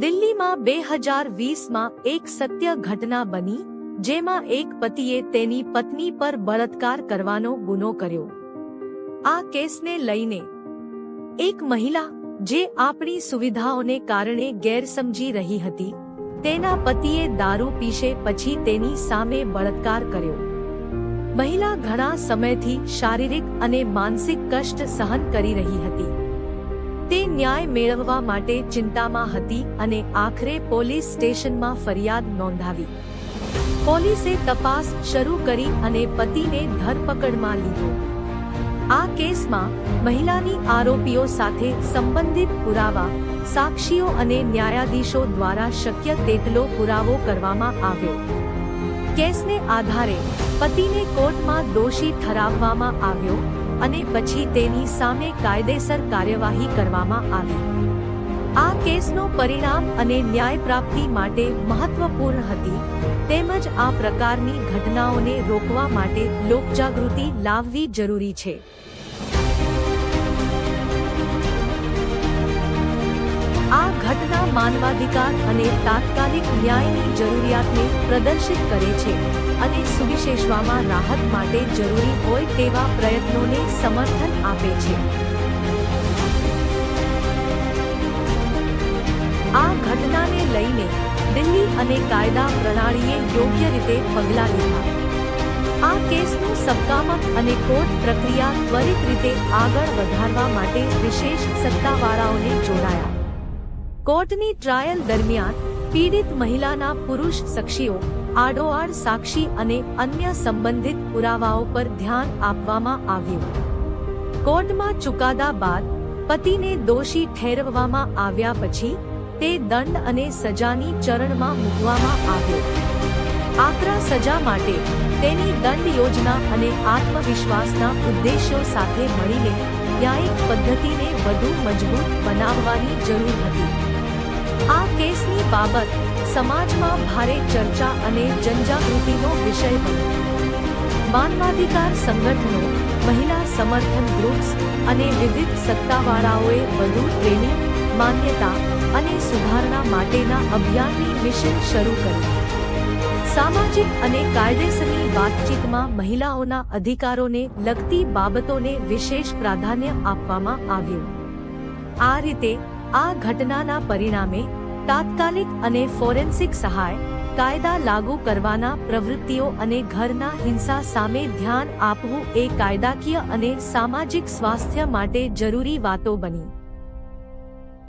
દિલ્હીમાં બે હજાર વીસમાં એક સત્ય ઘટના બની, જેમાં એક પતિએ તેની પત્ની પર બળાત્કાર કરવાનો ગુનો કર્યો. આ કેસને લઈને એક મહિલા, જે આપણી સુવિધાઓને કારણે ગેરસમજી રહી હતી, તેના પતિએ દારૂ પીશે પછી તેની સામે બળાત્કાર કર્યો. મહિલા ઘણા સમયથી શારીરિક અને માનસિક કષ્ટ સહન કરી રહી હતી. તે ન્યાય મેળવવા માટે ચિંતામાં હતી અને આખરે પોલીસ સ્ટેશનમાં ફરિયાદ નોંધાવી. પોલીસે તપાસ શરૂ કરી અને પતિને ધરપકડમાં લીધો. આ કેસમાં મહિલાની આરોપીઓ સાથે સંબંધિત પુરાવા, સાક્ષીઓ અને ન્યાયાધીશો દ્વારા શક્ય તેટલો પુરાવો કરવામાં આવ્યો. કેસને આધારે પતિને કોર્ટમાં દોષી ઠરાવવામાં આવ્યો અને પછી તેની સામે કાયદેસર કાર્યવાહી કરવામાં આવી. આ કેસનું પરિણામ અને ન્યાય પ્રાપ્તિ માટે મહત્વપૂર્ણ હતી. તેમજ આ પ્રકારની ઘટનાઓને રોકવા માટે લોકજાગૃતિ લાવવી જરૂરી છે. માનવાધિકાર અને તાત્કાલિક ન્યાયની જરૂરિયાતને પ્રદર્શિત કરે છે અને સુવિશેષવામાં રાહત માટે જરૂરી હોય તેવા પ્રયત્નોને સમર્થન આપે છે. આ ઘટનાને લઈને દિલ્હી અને કાયદા પ્રણાલીએ યોગ્ય રીતે પગલાં લીધા. આ કેસનું સબકામક અને કોર્ટ પ્રક્રિયા ત્વરિત રીતે આગળ વધારવા માટે વિશેષ સત્તાવાળાઓને જોડાયા. કોર્ટની ટ્રાયલ દરમિયાન પીડિત મહિલાના પુરુષ સાક્ષીઓ આડોઆડ સાક્ષી અને અન્ય સંબંધિત પુરાવાઓ પર ધ્યાન આપવામાં આવ્યું. કોર્ટમાં ચુકાદા બાદ પતિને દોષી ઠેરવવામાં આવ્યા પછી તે દંડ અને સજાની ચરણમાં મૂકવામાં આવ્યો. આકરા સજા માટે તેની દંડ યોજના અને આત્મવિશ્વાસના ઉદ્દેશ્યો સાથે મળીને ન્યાયિક પદ્ધતિને વધુ મજબૂત બનાવવાની જરૂર હતી. આ કેસની બાબત સમાજમાં ભારે ચર્ચા અને જનજાગૃતિનો વિષય બન્યો માનવાધિકાર સંગઠનો, મહિલા સમર્થન ગ્રુપ્સ અને વિવિધ સત્તાવાળાઓએ વધુ ટ્રેનિંગ, માન્યતા અને સુધારણા માટેના અભિયાનની મિશન શરૂ કર્યું સામાજિક અને કાયદેસરની વાતચીતમાં મહિલાઓના અધિકારોને લગતી બાબતોને વિશેષ પ્રાધાન્ય આપવામાં આવ્યું. આ રીતે આ ઘટનાના પરિણામે તાત્કાલિક અને ફોરેન્સિક સહાય, કાયદા લાગુ કરવાના પ્રવૃત્તિઓ અને ઘરના હિંસા સામે ધ્યાન આપવું એ કાયદાકીય અને સામાજિક સ્વાસ્થ્ય માટે જરૂરી વાતો બની.